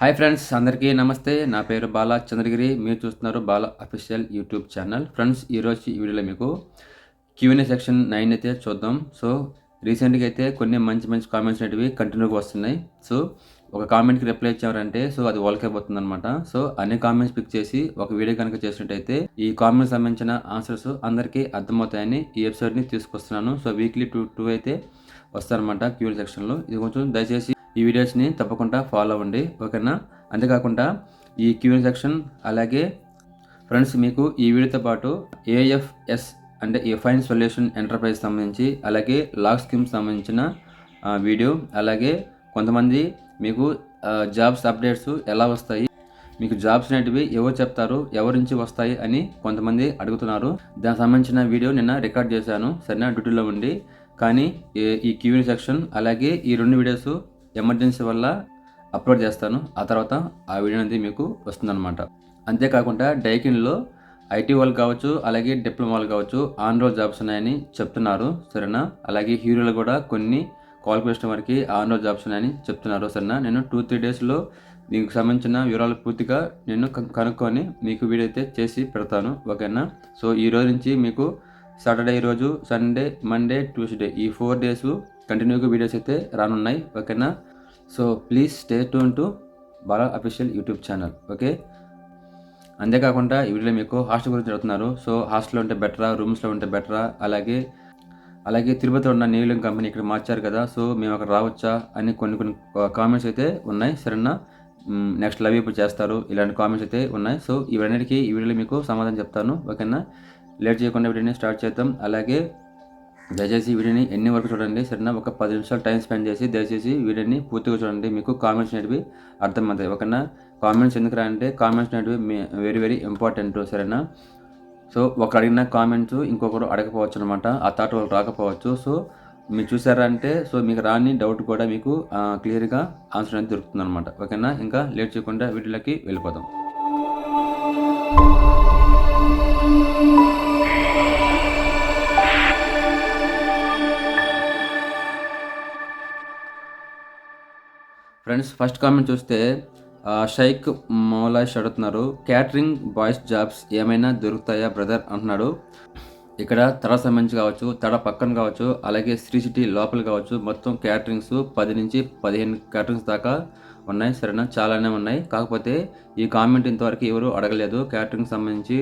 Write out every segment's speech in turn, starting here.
Hi friends అందరికీ నమస్తే. నా పేరు బాలా చంద్రగిరి. మీరు చూస్తున్నారు Bala official YouTube channel. Friends ఈరోజు ఈ వీడియోలో మీకు క్యూఎన్ఏ సెక్షన్ నైన్ అయితే చూద్దాం. సో రీసెంట్గా అయితే కొన్ని మంచి మంచి కామెంట్స్ అనేటివి కంటిన్యూగా వస్తున్నాయి. సో ఒక కామెంట్కి రిప్లై ఇచ్చారంటే సో అది వాళ్ళకే పోతుంది అనమాట సో అన్ని కామెంట్స్ పిక్ చేసి ఒక వీడియో కనుక చేసినట్టయితే ఈ కామెంట్స్ సంబంధించిన ఆన్సర్స్ అందరికీ అర్థమవుతాయని ఈ ఎపిసోడ్ని తీసుకొస్తున్నాను. సో వీక్లీ టూ టూ అయితే వస్తారనమాట క్యూఎన్ సెక్షన్లో ఇది కొంచెం దయచేసి ఈ వీడియోస్ని తప్పకుండా ఫాలో అవ్వండి ఓకేనా? అంతేకాకుండా ఈ క్యూఎన్ సెక్షన్ అలాగే ఫ్రెండ్స్ మీకు ఈ వీడియోతో పాటు ఏఎఫ్ఎస్ అంటే ఈ ఫైన్ సొల్యూషన్ ఎంటర్ప్రైజ్ సంబంధించి అలాగే లాక్ స్కీమ్ సంబంధించిన వీడియో అలాగే కొంతమంది మీకు జాబ్స్ అప్డేట్స్ ఎలా వస్తాయి మీకు జాబ్స్ అనేటివి ఎవరు చెప్తారు ఎవరి నుంచి వస్తాయి అని కొంతమంది అడుగుతున్నారు. దానికి సంబంధించిన వీడియో నిన్న రికార్డ్ చేశాను సరైన? డ్యూటీలో ఉండి. కానీ ఈ- ఈ క్యూఎన్ సెక్షన్ అలాగే ఈ రెండు వీడియోస్ ఎమర్జెన్సీ వల్ల అప్లోడ్ చేస్తాను. ఆ తర్వాత ఆ వీడియో అనేది మీకు వస్తుందన్నమాట. అంతేకాకుండా డైకిన్లో ఐటీ వాళ్ళు కావచ్చు అలాగే డిప్లొమా వాళ్ళు కావచ్చు ఆన్ రోల్ జాబ్స్ ఉన్నాయని చెప్తున్నారు. సరేనా? అలాగే హీరోలు కూడా కొన్ని క్వాలిఫికేషన్ వరకు ఆన్ రోల్ జాబ్స్ ఉన్నాయని చెప్తున్నారు. సరేనా? నేను టూ త్రీ డేస్లో దీనికి సంబంధించిన వివరాలు పూర్తిగా నేను కనుక్కొని మీకు వీడియో అయితే చేసి పెడతాను. ఓకేనా? సో ఈ రోజు నుంచి మీకు సాటర్డే రోజు సండే మండే ట్యూస్డే ఈ ఫోర్ డేస్ కంటిన్యూగా వీడియోస్ అయితే రానున్నాయి. ఓకేనా? So please stay tuned to Bala official YouTube channel okay అంతేకాకుండా ఈ వీడియోలో మీకు హాస్టల్ గురించి చదువుతున్నారు సో హాస్టల్లో ఉంటే బెటరా రూమ్స్లో ఉంటే బెటరా అలాగే అలాగే తిరుపతిలో ఉన్న నీలం కంపెనీ ఇక్కడ మార్చారు కదా సో మేము అక్కడ రావచ్చా అని కొన్ని కొన్ని కామెంట్స్ అయితే ఉన్నాయి. సరేనా? నెక్స్ట్ లవ్ ఇప్పుడు చేస్తారు. ఇలాంటి కామెంట్స్ అయితే ఉన్నాయి. సో ఇవన్నిటికీ ఈ వీడియోలో మీకు సమాధానం చెప్తాను ఓకేనా? లేట్ చేయకుండా వీడియోని స్టార్ట్ చేద్దాం. అలాగే దయచేసి వీడియోని ఎన్ని వరకు చూడండి సరేనా? ఒక పది నిమిషాలు టైం స్పెండ్ చేసి దయచేసి వీడియోని పూర్తిగా చూడండి. మీకు కామెంట్స్ అనేటివి అర్థమవుతాయి. ఓకేనా? కామెంట్స్ ఎందుకు రా అంటే కామెంట్స్ అనేటివి వెరీ వెరీ ఇంపార్టెంట్ సరేనా? సో ఒకరు అడిగిన కామెంట్స్ ఇంకొకరు అడగకపోవచ్చు అనమాట ఆ థాట్ వాళ్ళు రాకపోవచ్చు. సో మీరు చూసారా అంటే సో మీకు రాని డౌట్ కూడా మీకు క్లియర్గా ఆన్సర్ అనేది దొరుకుతుంది అనమాట ఓకేనా? ఇంకా లేట్ చేయకుండా వీటిలోకి వెళ్ళిపోదాం. ఫ్రెండ్స్ ఫస్ట్ కామెంట్ చూస్తే షైక్ మౌలాష్ అడుగుతున్నారు క్యాటరింగ్ బాయ్స్ జాబ్స్ ఏమైనా దొరుకుతాయా బ్రదర్ అంటున్నాడు. ఇక్కడ తడ సంబంధించి కావచ్చు తడ పక్కన కావచ్చు అలాగే శ్రీ సిటీ లోపల కావచ్చు మొత్తం క్యాటరింగ్స్ పది నుంచి పదిహేను క్యాటరింగ్స్ దాకా ఉన్నాయి సరేనా? చాలానే ఉన్నాయి. కాకపోతే ఈ కామెంట్ ఇంతవరకు ఎవరు అడగలేదు. క్యాటరింగ్ సంబంధించి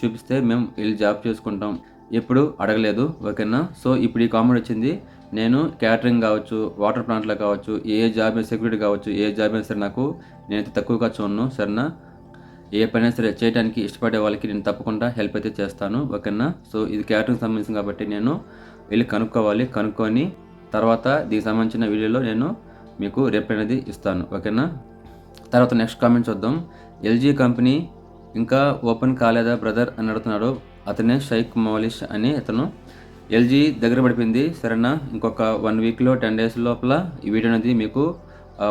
చూపిస్తే మేము వెళ్ళి జాబ్ చేసుకుంటాం. ఎప్పుడు అడగలేదు ఓకేనా? సో ఇప్పుడు ఈ కామెంట్ వచ్చింది. నేను క్యాటరింగ్ కావచ్చు వాటర్ ప్లాంట్లో కావచ్చు ఏ జాబ్ అయినా సెక్యూరిటీ కావచ్చు ఏ జాబ్ అయినా సరే నాకు నేనైతే తక్కువగా చూడను సరేనా? ఏ పైన సరే చేయడానికి ఇష్టపడే వాళ్ళకి నేను తప్పకుండా హెల్ప్ అయితే చేస్తాను ఓకేనా? సో ఇది క్యాటరింగ్ సంబంధించింది కాబట్టి నేను వెళ్ళి కనుక్కోవాలి. కనుక్కొని తర్వాత దీనికి సంబంధించిన వీడియోలో నేను మీకు రేపు అనేది ఇస్తాను ఓకేనా? తర్వాత నెక్స్ట్ కామెంట్ చూద్దాం. ఎల్జీ కంపెనీ ఇంకా ఓపెన్ కాలేదా బ్రదర్ అని అడుగుతున్నాడు. అతనే షైక్ మౌలిష్ అని అతను ఎల్జీ దగ్గర పడిపోయింది. సరేనా? ఇంకొక వన్ వీక్లో టెన్ డేస్ లోపల ఈ వీడియో అనేది మీకు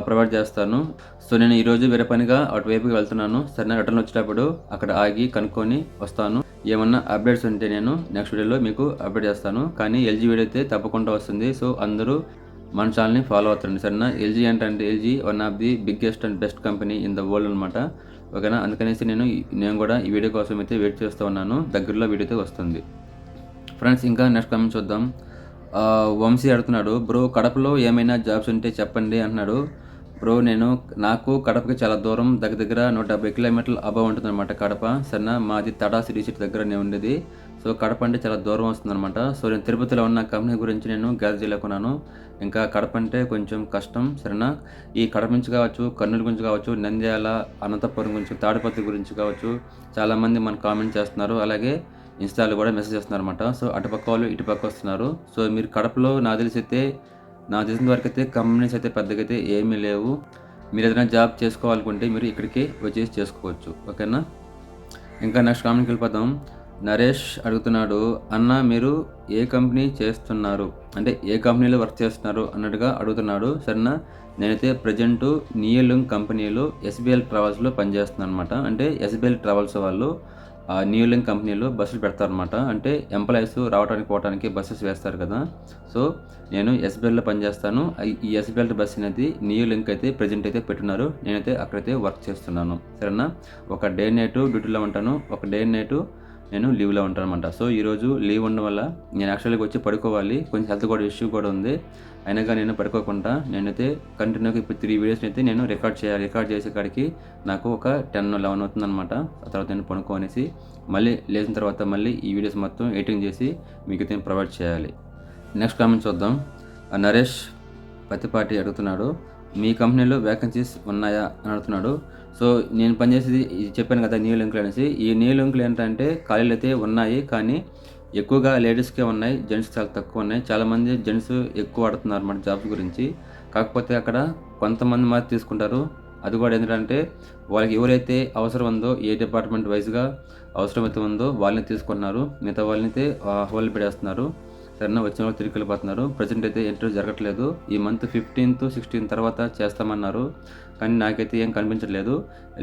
ప్రొవైడ్ చేస్తాను. సో నేను ఈరోజు వేరే పనిగా అటువైపుకి వెళ్తున్నాను. సరేనా? రిటర్న్ వచ్చేటప్పుడు అక్కడ ఆగి కనుక్కొని వస్తాను. ఏమన్నా అప్డేట్స్ ఉంటే నేను నెక్స్ట్ వీడియోలో మీకు అప్డేట్ చేస్తాను. కానీ ఎల్జీ వీడియో అయితే తప్పకుండా వస్తుంది. సో అందరూ మన ఛానల్ని ఫాలో అవుతారండి సరేనా? ఎల్జీ అంటే LG one of the biggest and best company in the world అనమాట ఓకేనా? అందుకనేసి నేను నేను కూడా ఈ వీడియో కోసం అయితే వెయిట్ చేస్తూ ఉన్నాను. దగ్గరలో వీడియో అయితే వస్తుంది. ఫ్రెండ్స్ ఇంకా నెక్స్ట్ కామెంట్ చూద్దాం. వంశీ అడుగుతున్నాడు బ్రో కడపలో ఏమైనా జాబ్స్ ఉంటే చెప్పండి అంటున్నాడు. బ్రో నేను నాకు కడపకి చాలా దూరం దగ్గర దగ్గర నూట డెబ్బై కిలోమీటర్ల అబవ్ ఉంటుంది అనమాట కడప. సరేనా? మాది తడా సిటీ సిటీ దగ్గర నేను ఉండేది. సో కడప అంటే చాలా దూరం వస్తుందన్నమాట. సో నేను తిరుపతిలో ఉన్న కంపెనీ గురించి నేను గ్యాస్ కొన్నాను ఇంకా కడప అంటే కొంచెం కష్టం సరేనా? ఈ కడప నుంచి కావచ్చు కర్నూలు గురించి కావచ్చు నంద్యాల అనంతపురం గురించి తాడిపత్రి గురించి కావచ్చు చాలామంది మన కామెంట్ చేస్తున్నారు. అలాగే ఇన్స్టాలో కూడా మెసేజ్ చేస్తున్నారు అనమాట సో అటుపక్క వాళ్ళు ఇటుపక్క వస్తున్నారు. సో మీరు కడపలో నాకు తెలిసి అయితే నాకు తెలిసిన వరకు అయితే కంపెనీస్ అయితే పెద్దగా అయితే ఏమీ లేవు. మీరు ఏదైనా జాబ్ చేసుకోవాలనుకుంటే మీరు ఇక్కడికి వచ్చేసి చేసుకోవచ్చు. ఓకేనా? ఇంకా నెక్స్ట్ కామెంట్కి వెళ్ళిపోతాం నరేష్ అడుగుతున్నాడు అన్న మీరు ఏ కంపెనీ చేస్తున్నారు? అంటే ఏ కంపెనీలో వర్క్ చేస్తున్నారు? అన్నట్టుగా అడుగుతున్నాడు. సరేనా నేనైతే ప్రజెంట్ నియలింగ్ కంపెనీలో ఎస్బిఎల్ ట్రావెల్స్లో పనిచేస్తున్నాను అనమాట అంటే ఎస్బిఎల్ ట్రావెల్స్ వాళ్ళు ఆ న్యూ లింక్ కంపెనీలో బస్సులు పెడతారనమాట అంటే ఎంప్లాయీస్ రావడానికి పోవడానికి బస్సెస్ వేస్తారు కదా. సో నేను ఎస్బీఎల్లో పనిచేస్తాను. ఈ ఎస్బీఎల్ బస్ అనేది న్యూ లింక్ అయితే ప్రజెంట్ అయితే పెట్టున్నారు. నేనైతే అక్కడైతే వర్క్ చేస్తున్నాను. సరేనా ఒక డే నైట్ డ్యూటీలో ఉంటాను. ఒక డే నైట్ నేను లీవ్లో ఉంటాను అనమాట సో ఈరోజు లీవ్ ఉండడం వల్ల నేను యాక్చువల్గా వచ్చి పడుకోవాలి. కొంచెం హెల్త్ కూడా ఇష్యూ కూడా ఉంది. అయినా కానీ నేను పడుకోకుండా నేనైతే కంటిన్యూగా ఇప్పుడు త్రీ వీడియోస్ అయితే నేను రికార్డ్ చేయాలి. రికార్డ్ చేసే కాడికి నాకు ఒక టెన్ లెవెన్ అవుతుందన్నమాట. ఆ తర్వాత నేను పడుకోనేసి మళ్ళీ లేచిన తర్వాత మళ్ళీ ఈ వీడియోస్ మొత్తం ఎడిటింగ్ చేసి మీకు అయితే ప్రొవైడ్ చేయాలి. నెక్స్ట్ కామెంట్ చూద్దాం. ఆ నరేష్ పత్తిపాటి అడుగుతున్నాడు మీ కంపెనీలో వేకెన్సీస్ ఉన్నాయా అని అడుగుతున్నాడు. సో నేను పనిచేసేది ఇది చెప్పాను కదా న్యూ లింక్లు అనేసి. ఈ న్యూ లింక్లు ఏంటంటే ఖాళీలు అయితే ఉన్నాయి కానీ ఎక్కువగా లేడీస్కే ఉన్నాయి జెంట్స్ చాలా తక్కువ ఉన్నాయి. చాలామంది జెంట్స్ ఎక్కువ ఆడుతున్నారు అన్నమాట జాబ్స్ గురించి. కాకపోతే అక్కడ కొంతమంది మాత్రం తీసుకుంటారు. అది కూడా ఏంటంటే వాళ్ళకి ఎవరైతే అవసరం ఉందో ఏ డిపార్ట్మెంట్ వైజ్గా అవసరమైతే ఉందో వాళ్ళని తీసుకున్నారు మిగతా వాళ్ళని అయితే హోల్ పెడేస్తున్నారు సరేనా వచ్చిన వాళ్ళు తిరిగి వెళ్ళిపోతున్నారు ప్రజెంట్ అయితే ఇంటర్వ్యూ జరగట్లేదు. ఈ మంత్ ఫిఫ్టీన్త్ సిక్స్టీన్ తర్వాత చేస్తామన్నారు. కానీ నాకైతే ఏం కనిపించట్లేదు.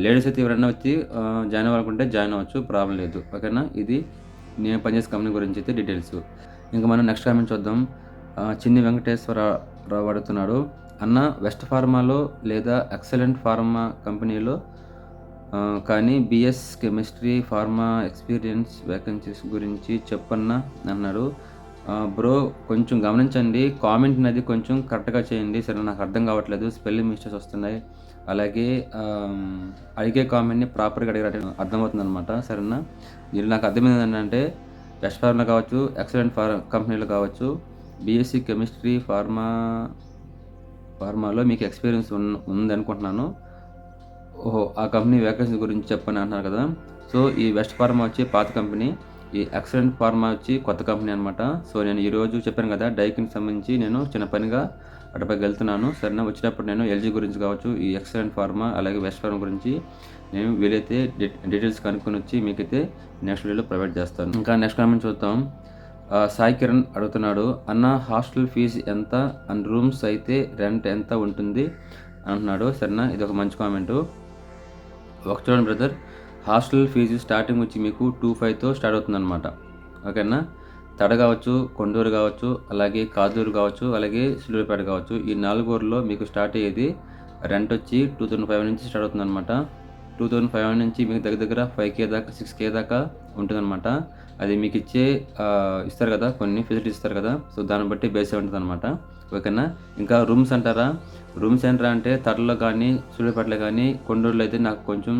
లేడీస్ అయితే ఎవరైనా వచ్చి జాయిన్ అవ్వాలనుకుంటే జాయిన్ అవ్వచ్చు. ప్రాబ్లం లేదు. ఓకేనా? ఇది నేను పనిచేసే కంపెనీ గురించి అయితే డీటెయిల్స్. ఇంకా మనం నెక్స్ట్ కామెంట్ చూద్దాం. చిన్ని చిన్ని వెంకటేశ్వరరావు అడుగుతున్నాడు. అన్న వెస్ట్ ఫార్మాలో లేదా ఎక్సలెంట్ ఫార్మా కంపెనీలో కానీ BS chemistry pharma experience vacancies గురించి చెప్పన్నా అన్నాడు. బ్రో కొంచెం గమనించండి. కామెంట్ అనేది కొంచెం కరెక్ట్గా చేయండి. సరే నాకు అర్థం కావట్లేదు. స్పెల్లింగ్ మిస్టేక్స్ వస్తున్నాయి. అలాగే అడిగే కామెంట్ని ప్రాపర్గా అడిగినట్టు అర్థమవుతుంది అనమాట సరేనా? మీరు నాకు అర్థమైంది ఏంటంటే వెస్ట్ ఫార్మా కావచ్చు ఎక్సలెంట్ ఫార్ కంపెనీలు కావచ్చు బీఎస్సీ కెమిస్ట్రీ ఫార్మా ఫార్మాలో మీకు ఎక్స్పీరియన్స్ ఉన్న ఉందనుకుంటున్నాను ఓహో ఆ కంపెనీ వేకెన్సీ గురించి చెప్పని అంటున్నారు కదా. సో ఈ వెస్ట్ ఫార్మా వచ్చి పాత కంపెనీ. ఈ ఎక్సలెంట్ ఫార్మా వచ్చి కొత్త కంపెనీ అనమాట సో నేను ఈరోజు చెప్పాను కదా డైకిన్ సంబంధించి నేను చిన్న పనిగా అటుపైకి వెళ్తున్నాను. సరేనా? వచ్చినప్పుడు నేను ఎల్జీ గురించి కావచ్చు ఈ ఎక్సలెంట్ ఫార్మా అలాగే వెస్ట్ ఫార్మా గురించి నేను వీలైతే డీ- డీటెయిల్స్ కనుక్కొని వచ్చి మీకైతే నెక్స్ట్ వీడియోలో ప్రొవైడ్ చేస్తాను. ఇంకా నెక్స్ట్ కామెంట్ చూద్దాం. సాయి కిరణ్ అడుగుతున్నాడు అన్న హాస్టల్ ఫీజు ఎంత? అండ్ రూమ్స్ అయితే రెంట్ ఎంత ఉంటుంది? అంటున్నాడు. సరేనా? ఇది ఒక మంచి కామెంటు ఒక చూడండి బ్రదర్. హాస్టల్ ఫీజు స్టార్టింగ్ వచ్చి మీకు టూ ఫైవ్తో స్టార్ట్ అవుతుంది అనమాట ఓకేనా? తడ కావచ్చు కొండూరు కావచ్చు అలాగే కాదూరు కావచ్చు అలాగే సిల్లుపేట కావచ్చు ఈ నాలుగు ఊర్లో మీకు స్టార్ట్ అయ్యేది రెంట్ వచ్చి టూ థౌజండ్ ఫైవ్ నుంచి స్టార్ట్ అవుతుంది అనమాట టూ థౌజండ్ ఫైవ్ నుంచి మీకు దగ్గర దగ్గర ఫైవ్ కే దాకా సిక్స్ కే దాకా ఉంటుందన్నమాట. అది మీకు ఇచ్చే ఇస్తారు కదా కొన్ని ఫెసిలిటీస్ ఇస్తారు కదా సో దాన్ని బట్టి బేస్ ఉంటుంది అనమాట ఓకేనా? ఇంకా రూమ్స్ అంటారా? రూమ్స్ ఏంటరా అంటే తరలో కానీ సూర్యపేటలో కానీ కొండూరులో అయితే నాకు కొంచెం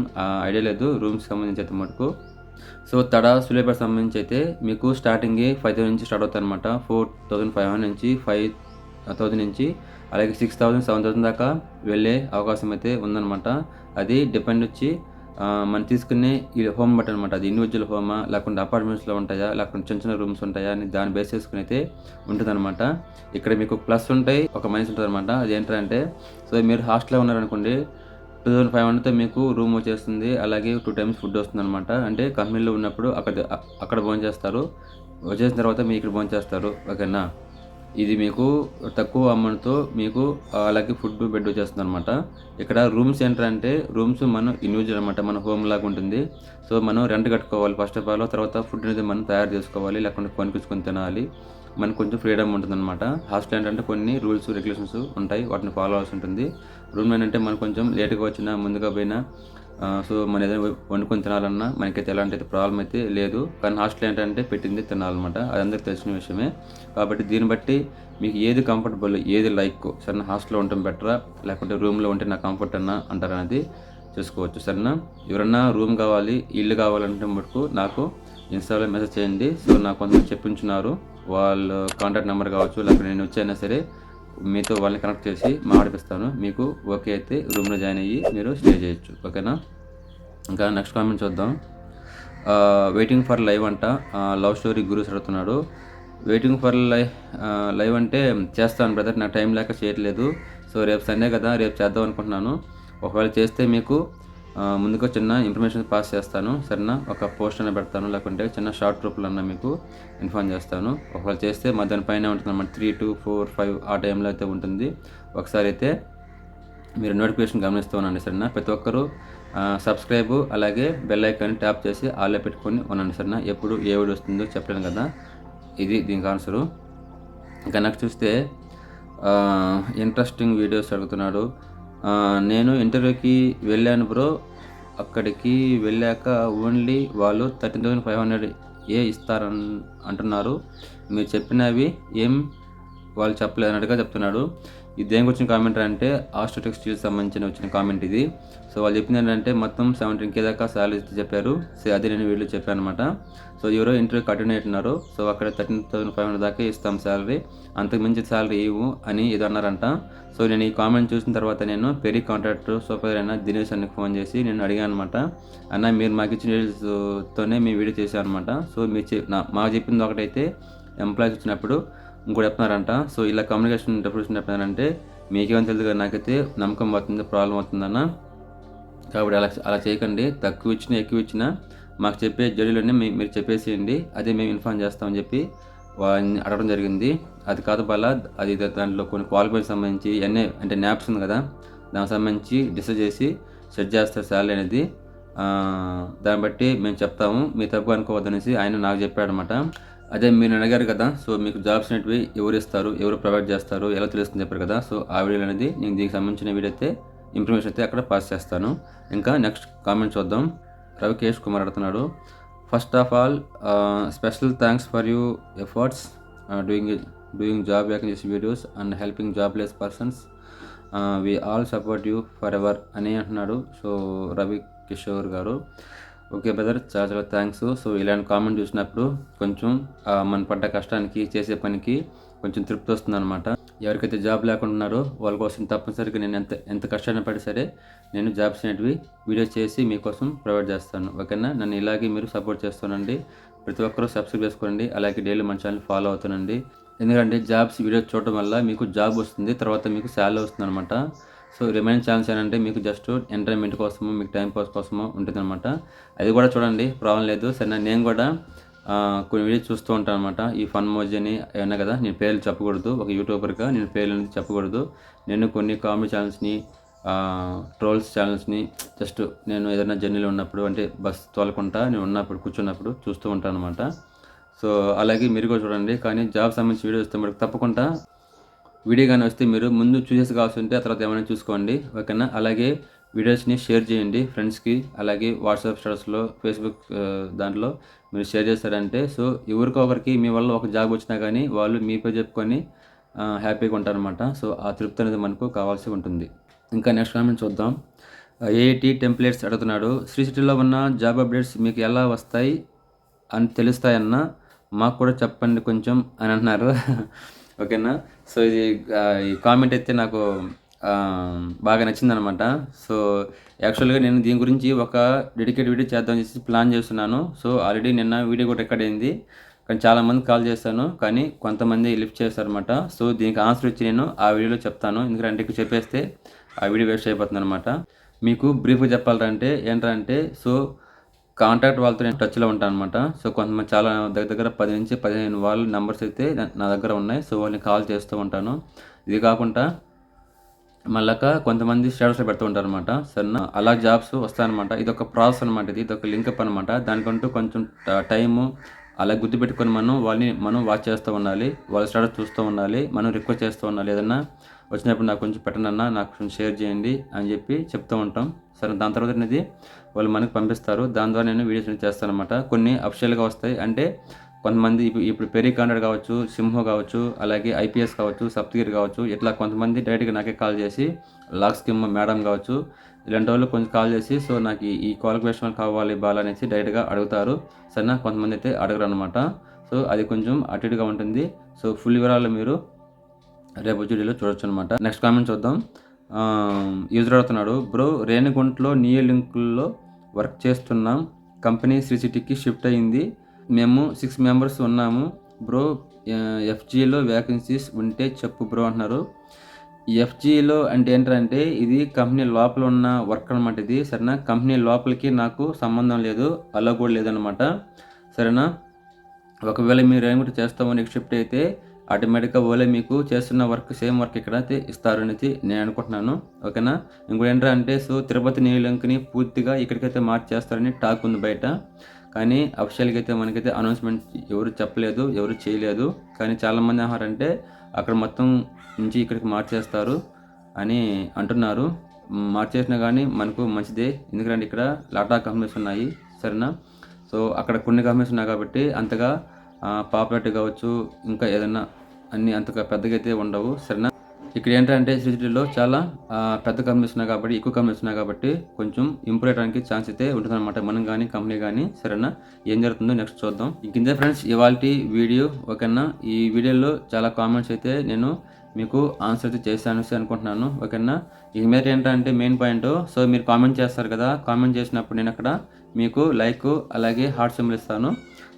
ఐడియా లేదు రూమ్స్ సంబంధించి అయితే మటుకు. సో తడ సూర్యపేట సంబంధించి అయితే మీకు స్టార్టింగ్ ఫైవ్ థౌసండ్ నుంచి స్టార్ట్ అవుతుంది అనమాట ఫోర్ థౌసండ్ ఫైవ్ హండ్రెడ్ నుంచి ఫైవ్ థౌసండ్ నుంచి అలాగే సిక్స్ థౌసండ్ సెవెన్ థౌసండ్ దాకా వెళ్ళే అవకాశం అయితే ఉందన్నమాట. అది డిపెండ్ వచ్చి మనం తీసుకునే ఈ హోమ్ బట్ అనమాట అది ఇండివిజువల్ హోమా లేకుంటే అపార్ట్మెంట్స్లో ఉంటాయా లేకుంటే చిన్న చిన్న రూమ్స్ ఉంటాయా అని దాన్ని బేస్ చేసుకుని అయితే ఉంటుందన్నమాట. ఇక్కడ మీకు ప్లస్ ఉంటాయి ఒక మైనస్ ఉంటుంది అనమాట అది ఏంటంటే సో మీరు హాస్టల్లో ఉన్నారనుకోండి టూ థౌసండ్ ఫైవ్ హండ్రెడ్తో మీకు రూమ్ వచ్చేస్తుంది అలాగే టూ టైమ్స్ ఫుడ్ వస్తుంది అనమాట అంటే కంపెనీలో ఉన్నప్పుడు అక్కడ అక్కడ భోజనం చేస్తారు వచ్చేసిన తర్వాత మీ ఇక్కడ భోజనం చేస్తారు ఓకేనా ఇది మీకు తక్కువ అమౌంట్తో మీకు అలాగే ఫుడ్ బెడ్ వచ్చేస్తుంది అనమాట ఇక్కడ రూమ్స్ ఏంటంటే రూమ్స్ మనం ఇండివిజువల్ అనమాట మన హోమ్ లాగా ఉంటుంది. సో మనం రెంట్ కట్టుకోవాలి ఫస్ట్ ఆఫ్ ఆల్ తర్వాత ఫుడ్ అనేది మనం తయారు చేసుకోవాలి లేకుంటే కొనుక్కొచ్చుకొని తినాలి. మనకు కొంచెం ఫ్రీడమ్ ఉంటుంది అనమాట హాస్టల్ ఏంటంటే కొన్ని రూల్స్ రెగ్యులేషన్స్ ఉంటాయి వాటిని ఫాలో అవ్వాల్సి ఉంటుంది. రూమ్ ఏంటంటే మనం కొంచెం లేట్గా వచ్చినా ముందుగా పోయినా సో మన ఏదైనా వండుకొని తినాలన్నా మనకైతే ఎలాంటి అయితే ప్రాబ్లం అయితే లేదు. కానీ హాస్టల్ ఏంటంటే పెట్టింది తినాలన్నమాట. అది అందరికి తెలిసిన విషయమే. కాబట్టి దీన్ని బట్టి మీకు ఏది కంఫర్టబుల్ ఏది లైక్ సరేనా? హాస్టల్లో ఉండటం బెటరా లేకుంటే రూమ్లో ఉంటే నాకు కంఫర్ట్ అన్నా అంటారనేది చూసుకోవచ్చు సరేనా? ఎవరన్నా రూమ్ కావాలి ఇల్లు కావాలంటే మటుకు నాకు ఇన్స్టాలో మెసేజ్ చేయండి. సో నాకు కొంత చెప్పించున్నారు. వాళ్ళ కాంటాక్ట్ నెంబర్ కావచ్చు లేకపోతే నేను వచ్చైనా సరే మీతో వాళ్ళని కనెక్ట్ చేసి మాట్లాడిపిస్తాను. మీకు ఓకే అయితే రూమ్లో జాయిన్ అయ్యి మీరు స్టే చేయొచ్చు. ఓకేనా ఇంకా నెక్స్ట్ కామెంట్ చూద్దాం. వెయిటింగ్ ఫర్ లైవ్ అంట. లవ్ స్టోరీ గురుస్ అడుగుతున్నాడు వెయిటింగ్ ఫర్ లైవ్ లైవ్ అంటే చేస్తాను బ్రదర్ నాకు టైం లేక చేయట్లేదు. సో రేపు సండే కదా రేపు చేద్దాం అనుకుంటున్నాను. ఒకవేళ చేస్తే మీకు ముందుగా చిన్న ఇన్ఫర్మేషన్ పాస్ చేస్తాను సరేనా? ఒక పోస్ట్ అయినా పెడతాను లేకుంటే చిన్న షార్ట్ రూపులు అన్న మీకు ఇన్ఫార్మ్ చేస్తాను. ఒకవేళ చేస్తే మధ్యాహ్నం పైన ఉంటుంది అన్నమాట. త్రీ టు ఫోర్ ఫైవ్ ఆ టైంలో అయితే ఉంటుంది. ఒకసారి అయితే మీరు నోటిఫికేషన్ గమనిస్తూ ఉండండి సరేనా? ప్రతి ఒక్కరూ సబ్స్క్రైబ్ అలాగే బెల్ ఐకాన్ ట్యాప్ చేసి ఆలో పెట్టుకొని ఉండండి సరేనా? ఎప్పుడు ఏ వీడియో వస్తుందో చెప్పలేను కదా? ఇది దీనికి ఆన్సరు ఇంకా నాకు చూస్తే ఇంట్రెస్టింగ్ వీడియోస్ అడుగుతున్నాడు. నేను ఇంటర్వ్యూకి వెళ్ళాను బ్రో. అక్కడికి వెళ్ళాక ఓన్లీ వాళ్ళు థర్టీన్ థౌసండ్ ఫైవ్ హండ్రెడ్ ఏ ఇస్తారన్ అంటున్నారు. మీరు చెప్పినవి ఏం వాళ్ళు చెప్పలేనట్టుగా చెప్తున్నాడు. ఇది దేని వచ్చిన కామెంట్ అంటే ఆస్ట్రో స్టీల్ సంబంధించిన వచ్చిన కామెంట్ ఇది. సో వాళ్ళు చెప్పింది ఏంటంటే మొత్తం సెవెంటీన్ కే దాకా శాలరీ చెప్పారు. సో అదే నేను వీడియో చెప్పాను అనమాట సో ఎవరో ఇంటర్వ్యూ కంటిన్యూ అవుతున్నారు సో అక్కడ థర్టీన్ థౌసండ్ ఫైవ్ హండ్రెడ్ దాకా ఇస్తాం శాలరీ అంతకు మించి శాలరీ ఇవ్వు అని ఇది అన్నారంట. సో నేను ఈ కామెంట్ చూసిన తర్వాత నేను పెరి కాంట్రాక్టర్ సూపర్ అయిన దినేష్ అన్నకి ఫోన్ చేసి నేను అడిగాను అనమాట అన్న మీరు మాకు ఇచ్చిన డీటెయిల్స్తోనే మేము వీడియో చేశాను అనమాట సో మీరు చె- నా మాకు చెప్పింది ఒకటైతే ఎంప్లాయీస్ వచ్చినప్పుడు ఇంకోటి చెప్తున్నారంట. సో ఇలా కమ్యూనికేషన్ డెఫినేషన్ చెప్పినారంటే మీకేమని తెలుసు కదా నాకైతే నమ్మకం అవుతుంది ప్రాబ్లం అవుతుందన్న కాబట్టి అలా అలా చేయకండి. తక్కువ ఇచ్చినా ఎక్కువ ఇచ్చినా మాకు చెప్పే జడ్యులన్నీ మీ మీరు చెప్పేసేయండి. అదే మేము ఇన్ఫార్మ్ చేస్తామని చెప్పి వాళ్ళని అడగడం జరిగింది. అది కాదు బల అది దాంట్లో కొన్ని క్వాలిఫైకి సంబంధించి ఎన్ఏ అంటే న్యాప్స్ ఉంది కదా దానికి సంబంధించి డిసైడ్ చేసి సెట్ చేస్తారు శాలరీ అనేది. దాన్ని బట్టి మేము చెప్తాము. మీ తప్పు అనుకోవద్దనేసి ఆయన నాకు చెప్పాడు అనమాట అదే మీరు అడిగారు కదా సో మీకు జాబ్స్ అనేటివి ఎవరు ఇస్తారు ఎవరు ప్రొవైడ్ చేస్తారు ఎలా తెలుస్తుంది చెప్పారు కదా సో ఆ వీడియో అనేది నేను దీనికి సంబంధించిన వీడియో అయితే ఇన్ఫర్మేషన్ అయితే అక్కడ పాస్ చేస్తాను. ఇంకా నెక్స్ట్ కామెంట్ చూద్దాం. రవికేష్ కుమార్ అడుగుతున్నాడు first of all special thanks for you efforts doing doing job vacancy videos and helping jobless persons we all support you for ever అని అంటున్నాడు సో రవి కిషోర్ గారు ఓకే బ్రదర్ చాలా చాలా థ్యాంక్స్ సో ఇలాంటి కామెంట్ చూసినప్పుడు కొంచెం మన పడ్డ కష్టానికి చేసే పనికి కొంచెం తృప్తి వస్తుంది అనమాట ఎవరికైతే జాబ్ లేకుండా ఉన్నారో వాళ్ళ కోసం తప్పనిసరిగా నేను ఎంత ఎంత కష్టాన్ని పడి సరే నేను జాబ్స్ అనేటివి వీడియో చేసి మీకోసం ప్రొవైడ్ చేస్తాను. ఓకేనా నన్ను ఇలాగే మీరు సపోర్ట్ చేస్తానండి. ప్రతి ఒక్కరూ సబ్స్క్రైబ్ చేసుకోండి. అలాగే డైలీ మన ఛానల్ ఫాలో అవుతానండి. ఎందుకంటే జాబ్స్ వీడియో చూడటం వల్ల మీకు జాబ్ వస్తుంది తర్వాత మీకు శాలరీ వస్తుంది అనమాట సో రిమైన్ ఛాన్స్ ఏంటంటే మీకు జస్ట్ ఎంటర్టైన్మెంట్ కోసము మీకు టైం పాస్ కోసము ఉంటుంది అనమాట అది కూడా చూడండి ప్రాబ్లం లేదు. సరే నేను కూడా కొన్ని వీడియోస్ చూస్తూ ఉంటాను అనమాట ఈ ఫన్ మోజీ అని ఏమన్నా కదా నేను పేర్లు చెప్పకూడదు. ఒక యూట్యూబర్గా నేను పేర్లు అనేది చెప్పకూడదు. నేను కొన్ని కామెడీ ఛానల్స్ని ట్రోల్స్ ఛానల్స్ని జస్ట్ నేను ఏదైనా జర్నీలో ఉన్నప్పుడు అంటే బస్ తోలకుండా నేను ఉన్నప్పుడు కూర్చున్నప్పుడు చూస్తూ ఉంటాను అనమాట సో అలాగే మీరు కూడా చూడండి. కానీ జాబ్ సంబంధించి వీడియో వస్తే మనకు తప్పకుండా వీడియో కానీ వస్తే మీరు ముందు చూసేసి కావాల్సి ఉంటే తర్వాత ఏమైనా చూసుకోండి ఓకేనా? అలాగే వీడియోస్ని షేర్ చేయండి ఫ్రెండ్స్కి అలాగే వాట్సాప్ స్టేటస్లో ఫేస్బుక్ దాంట్లో మీరు షేర్ చేస్తారంటే సో ఎవరికో ఒకరికి మీ వల్ల ఒక జాబ్ వచ్చినా కానీ వాళ్ళు మీపై చెప్పుకొని హ్యాపీగా ఉంటారనమాట సో ఆ తృప్తి అనేది మనకు కావాల్సి ఉంటుంది. ఇంకా నెక్స్ట్ కామెంట్ చూద్దాం. ఏఐటి టెంప్లెట్స్ అడుగుతున్నాడు శ్రీ సిటీలో ఉన్న జాబ్ అప్డేట్స్ మీకు ఎలా వస్తాయి అని తెలుస్తాయన్న? మాకు కూడా చెప్పండి కొంచెం అని అంటున్నారు. ఓకేనా? సో ఇది ఈ కామెంట్ అయితే నాకు బాగా నచ్చిందనమాట సో యాక్చువల్గా నేను దీని గురించి ఒక డెడికేట్ వీడియో చేద్దాం చేసి ప్లాన్ చేస్తున్నాను. సో ఆల్రెడీ నిన్న వీడియో కూడా రికార్డ్ అయింది. కానీ చాలామంది కాల్ చేశాను. కానీ కొంతమంది లిఫ్ట్ చేస్తారనమాట సో దీనికి ఆన్సర్ వచ్చి నేను ఆ వీడియోలో చెప్తాను. ఎందుకంటే ఎక్కువ చెప్పేస్తే ఆ వీడియో వేస్ట్ అయిపోతుంది అనమాట మీకు బ్రీఫ్గా చెప్పాలంటే ఏంటంటే సో కాంటాక్ట్ వాళ్ళతో నేను టచ్లో ఉంటాను అనమాట సో కొంతమంది చాలా దగ్గర దగ్గర పది నుంచి పదిహేను వాళ్ళ నెంబర్స్ అయితే నా- దగ్గర ఉన్నాయి. సో వాళ్ళని కాల్ చేస్తూ ఉంటాను. ఇది కాకుండా మళ్ళాక కొంతమంది స్టేటస్లో పెడుతూ ఉంటారు అనమాట సరేనా అలా జాబ్స్ వస్తాయన్నమాట. ఇది ఒక ప్రాసెస్ అనమాట ఇది. ఇది ఒక లింకప్ అనమాట దానికంటూ కొంచెం టైము అలా గుర్తుపెట్టుకొని మనం వాళ్ళని మనం వాచ్ చేస్తూ ఉండాలి. వాళ్ళ స్టేటస్ చూస్తూ ఉండాలి. మనం రిక్వెస్ట్ చేస్తూ ఉండాలి ఏదన్నా వచ్చినప్పుడు నాకు కొంచెం పెట్టనన్నా నాకు కొంచెం షేర్ చేయండి అని చెప్పి చెప్తూ ఉంటాం. సరే దాని తర్వాత అనేది వాళ్ళు మనకు పంపిస్తారు. దాని ద్వారా నేను వీడియోస్ అనేది చేస్తాను అనమాట కొన్ని అఫిషియల్గా వస్తాయి. అంటే కొంతమంది ఇప్పుడు ఇప్పుడు పెరీ కావచ్చు సింహో కావచ్చు అలాగే ఐపీఎస్ కావచ్చు సప్తగిరి కావచ్చు ఇట్లా కొంతమంది డైరెక్ట్గా నాకే కాల్ చేసి లాక్ స్కిమ్ మేడం కావచ్చు. ఇలాంటి వాళ్ళు కొంచెం కాల్ చేసి సో నాకు ఈ- క్వాలిఫికేషన్ కావాలి బాగా అనేసి డైరెక్ట్గా అడుగుతారు. సరేనా? కొంతమంది అయితే అడగరు అనమాట సో అది కొంచెం అటుగా ఉంటుంది. సో ఫుల్ వివరాలు మీరు రేపు వీడియోలో చూడొచ్చు అనమాట నెక్స్ట్ కామెంట్ చూద్దాం. యూజర్ అడుగుతున్నాడు బ్రో రేణిగుంటలో నియో లింకుల్లో వర్క్ చేస్తున్నాం కంపెనీ శ్రీ సిటీకి షిఫ్ట్ అయింది. మేము సిక్స్ మెంబర్స్ ఉన్నాము. బ్రో ఎఫ్జీలో వ్యాకెన్సీస్ ఉంటే చెప్పు బ్రో అంటున్నారు. ఎఫ్జీలో అంటే ఏంటంటే ఇది కంపెనీ లోపల ఉన్న వర్క్ అనమాట ఇది. సరేనా? కంపెనీ లోపలికి నాకు సంబంధం లేదు అలా కూడా లేదనమాట సరేనా? ఒకవేళ మీరు ఏమిటి చేస్తామని షిఫ్ట్ అయితే ఆటోమేటిక్గా ఓలే మీకు చేస్తున్న వర్క్ సేమ్ వర్క్ ఇక్కడ అయితే ఇస్తారు అనేది నేను అనుకుంటున్నాను. ఓకేనా? ఇంకోటి ఏంటంటే సో తిరుపతి నీళ్ళంకిని పూర్తిగా ఇక్కడికైతే మార్చేస్తారని టాక్ ఉంది బయట. కానీ అఫీషియల్గా అయితే మనకైతే అనౌన్స్మెంట్ ఎవరు చెప్పలేదు ఎవరు చేయలేదు. కానీ చాలామంది ఆహారంటే అక్కడ మొత్తం నుంచి ఇక్కడికి మార్చేస్తారు అని అంటున్నారు. మార్చేసినా కానీ మనకు మంచిదే. ఎందుకంటే ఇక్కడ లాటా కంపెనీస్ ఉన్నాయి సరేనా? సో అక్కడ కొన్ని కంపెనీస్ ఉన్నాయి కాబట్టి అంతగా పాపులారిటీ కావచ్చు ఇంకా ఏదైనా అన్ని అంతగా పెద్దగా అయితే ఉండవు సరేనా? ఇక్కడ ఏంటంటే సిటీలో చాలా పెద్ద కంపెనీస్ ఉన్నాయి కాబట్టి ఎక్కువ కంపెనీస్ ఉన్నాయి కాబట్టి కొంచెం ఇంప్రూవ్ అయ్యడానికి ఛాన్స్ అయితే ఉంటుందన్నమాట. మనం కానీ కంపెనీ కానీ సరేనా? ఏం జరుగుతుందో నెక్స్ట్ చూద్దాం. ఇంకింతే ఫ్రెండ్స్ ఇవాళ వీడియో ఓకేనా? ఈ వీడియోలో చాలా కామెంట్స్ అయితే నేను మీకు ఆన్సర్ అయితే చేస్తాను అనుకుంటున్నాను ఓకేనా? ఇక మీద ఏంటంటే మెయిన్ పాయింట్ సో మీరు కామెంట్ చేస్తారు కదా కామెంట్ చేసినప్పుడు నేను అక్కడ మీకు లైక్ అలాగే హార్ట్ సింబల్ ఇస్తాను.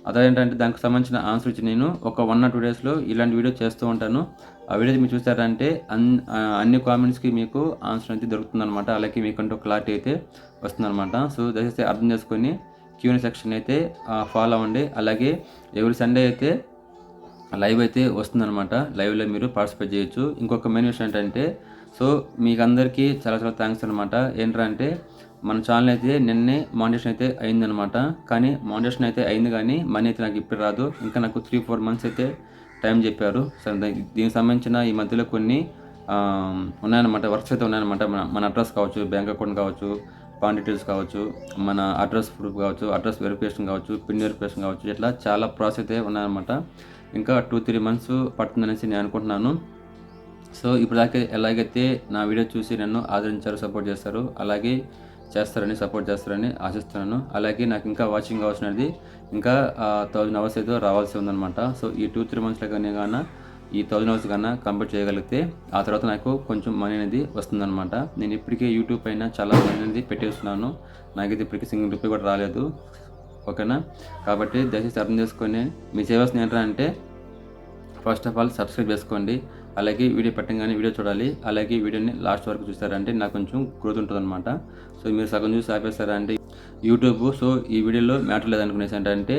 అదేంటంటే దానికి సంబంధించిన ఆన్సర్ ఇచ్చి నేను ఒక వన్ ఆర్ టూ డేస్లో ఇలాంటి వీడియో చేస్తూ ఉంటాను. ఆ వీడియో మీరు చూస్తారంటే అన్ అన్ని కామెంట్స్కి మీకు ఆన్సర్ అయితే దొరుకుతుందన్నమాట. అలాగే మీకంటూ క్లారిటీ అయితే వస్తుందన్నమాట. సో దయచేసి అర్థం చేసుకొని క్యూఎన్ సెక్షన్ అయితే ఫాలో అవ్వండి. అలాగే ఎవరి సండే అయితే లైవ్ అయితే వస్తుందన్నమాట. లైవ్లో మీరు పార్టిసిపేట్ చేయొచ్చు. ఇంకొక మెయిన్ విషయం ఏంటంటే సో మీకు అందరికీ చాలా చాలా థ్యాంక్స్ అనమాట ఏంటంటే మన ఛానల్ అయితే నిన్నే మానిటేషన్ అయితే అయిందనమాట కానీ మానిటేషన్ అయితే అయింది కానీ మనీ అయితే నాకు ఇప్పుడు రాదు. ఇంకా నాకు త్రీ ఫోర్ మంత్స్ అయితే టైం చెప్పారు. సరే దీనికి సంబంధించిన ఈ మధ్యలో కొన్ని ఉన్నాయన్నమాట. వర్క్స్ అయితే ఉన్నాయన్నమాట. మన మన అడ్రస్ కావచ్చు బ్యాంక్ అకౌంట్ కావచ్చు పాన్ డీటెయిల్స్ కావచ్చు మన అడ్రస్ ప్రూఫ్ కావచ్చు అడ్రస్ వెరిఫికేషన్ కావచ్చు పిన్ వెరిఫికేషన్ కావచ్చు ఇట్లా చాలా ప్రాసెస్ అయితే ఉన్నాయన్నమాట. ఇంకా టూ త్రీ మంత్స్ పడుతుందనేసి నేను అనుకుంటున్నాను. సో ఇప్పుడు దాకా ఎలాగైతే నా వీడియో చూసి నన్ను ఆదరించారు సపోర్ట్ చేస్తారు అలాగే చేస్తారని సపోర్ట్ చేస్తారని ఆశిస్తున్నాను. అలాగే నాకు ఇంకా వాచింగ్ అవర్స్ అనేది ఇంకా థౌజండ్ అవర్స్ అయితే రావాల్సి ఉందన్నమాట. సో ఈ టూ త్రీ మంత్స్లో కానీ కానీ ఈ థౌజండ్ అవర్స్ కన్నా కంప్లీట్ చేయగలిగితే ఆ తర్వాత నాకు కొంచెం మనీ అనేది వస్తుందన్నమాట. నేను ఇప్పటికే యూట్యూబ్ పైన చాలా మనీ అనేది పెట్టేస్తున్నాను. నాకైతే ఇప్పటికీ సింగిల్ రూపీ కూడా రాలేదు. ఓకేనా? కాబట్టి దయచేసి అర్థం చేసుకొని మీ చేయవలసిన ఏంటంటే ఫస్ట్ ఆఫ్ ఆల్ సబ్స్క్రైబ్ చేసుకోండి. అలాగే వీడియో పెట్టగానే వీడియో చూడాలి. అలాగే వీడియోని లాస్ట్ వరకు చూస్తారంటే నాకు కొంచెం గ్రోత్ ఉంటుంది అనమాట సో మీరు సగం చూసి ఆపేస్తారంటే యూట్యూబ్ సో ఈ వీడియోలో మ్యాటర్ లేదనుకునేసి ఏంటంటే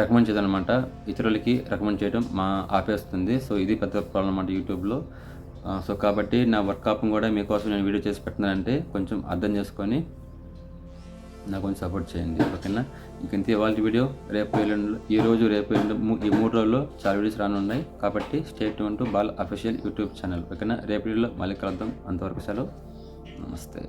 రికమెండ్ చేయదనమాట ఇతరులకి రికమెండ్ చేయడం మా ఆపేస్తుంది. సో ఇది పెద్ద ప్రాబ్లం అనమాట యూట్యూబ్లో సో కాబట్టి నా వర్క్ ఆపం కూడా మీకోసం నేను వీడియో చేసి పెట్టినానంటే కొంచెం అర్థం చేసుకొని నాకు కొంచెం సపోర్ట్ చేయండి. ఓకేనా? ఇంకంతే ఇవాళ వీడియో రేపు ఎల్లుండి ఈ రోజు రేపు ఎల్లుండి ఈ మూడు రోజుల్లో చాలా వీడియోస్ రానున్నాయి. కాబట్టి state to ball official YouTube channel ఓకేనా? రేపు వీడియోలో మళ్ళీ కలుద్దాం. అంతవరకు సెలవు. నమస్తే.